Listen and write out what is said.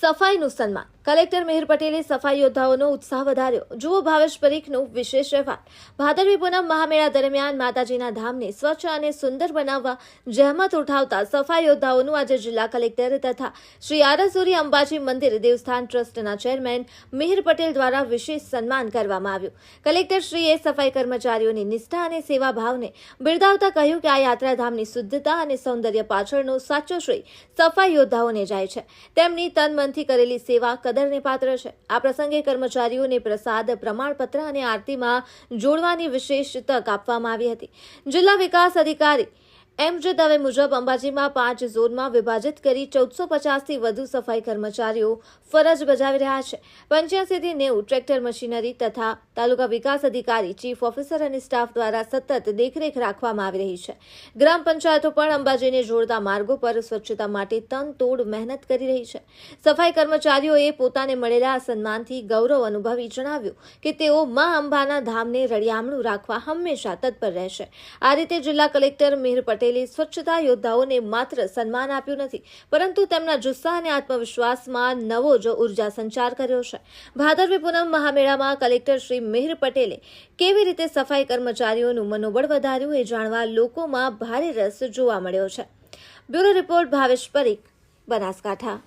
સફાઈનું સન્માન. કલેક્ટર મિહિર પટેલે સફાઈ યોદ્ધાઓનો ઉત્સાહ વધાર્યો. જુઓ ભાવેશ પરીખનું વિશેષ અહેવાલ ભાદરવી પૂનમ મહામેળા દરમિયાન માતાજીના ધામને સ્વચ્છ અને સુંદર બનાવવા જહેમત ઉઠાવતા સફાઈ યોદ્ધાઓનું આજે જિલ્લા કલેક્ટર તથા શ્રી આરસુરી અંબાજી મંદિર દેવસ્થાન ટ્રસ્ટના ચેરમેન મિહિર પટેલ દ્વારા વિશેષ સન્માન કરવામાં આવ્યું. કલેક્ટરશ્રીએ સફાઈ કર્મચારીઓની નિષ્ઠા અને સેવા ભાવને બિરદાવતા કહ્યું કે આ યાત્રાધામની શુદ્ધતા અને સૌંદર્ય પાછળનો સાચો શ્રેય સફાઈ યોદ્ધાઓને જાય છે. તેમની તન મનથી કરેલી સેવા કદરને પાત્ર છે. આ પ્રસંગે કર્મચારીઓને પ્રસાદ, પ્રમાણપત્ર અને આરતીમાં જોડવાની વિશેષ તક આપવામાં આવી હતી. જિલ્લા વિકાસ અધિકારી એમ જે દવે મુજબ અંબાજીમાં પાંચ ઝોનમાં વિભાજિત કરી ચૌદસો પચાસથી વધુ સફાઈ કર્મચારીઓ ફરજ બજાવી રહ્યા છે. પંચ્યાસીથી નેવું ટ્રેક્ટર મશીનરી તથા તાલુકા વિકાસ અધિકારી, ચીફ ઓફિસર અને સ્ટાફ દ્વારા સતત દેખરેખ રાખવામાં આવી રહી છે. ગ્રામ પંચાયતો પણ અંબાજીને જોડતા માર્ગો પર સ્વચ્છતા માટે તન તોડ મહેનત કરી રહી છે. સફાઈ કર્મચારીઓએ પોતાને મળેલા સન્માનથી ગૌરવ અનુભવી જણાવ્યું કે તેઓ મા અંબાના ધામને રળિયામણું રાખવા હંમેશા તત્પર રહેશે. આ રીતે જિલ્લા કલેક્ટર મિહિર પટેલે સ્વચ્છતા યોદ્ધાઓને માત્ર સન્માન આપ્યું નથી, પરંતુ તેમના જુસ્સા અને આત્મવિશ્વાસમાં નવો જ ઊર્જા સંચાર કર્યો છે. ભાદરવી પૂનમ મહામેળામાં કલેક્ટર શ્રી મિહિર પટેલે કેવી રીતે સફાઈ કર્મચારીઓનું મનોબળ વધાર્યું એ જાણવા લોકોમાં ભારે રસ જોવા મળ્યો છે. Bureau report Bhavesh Parikh, Banaskantha.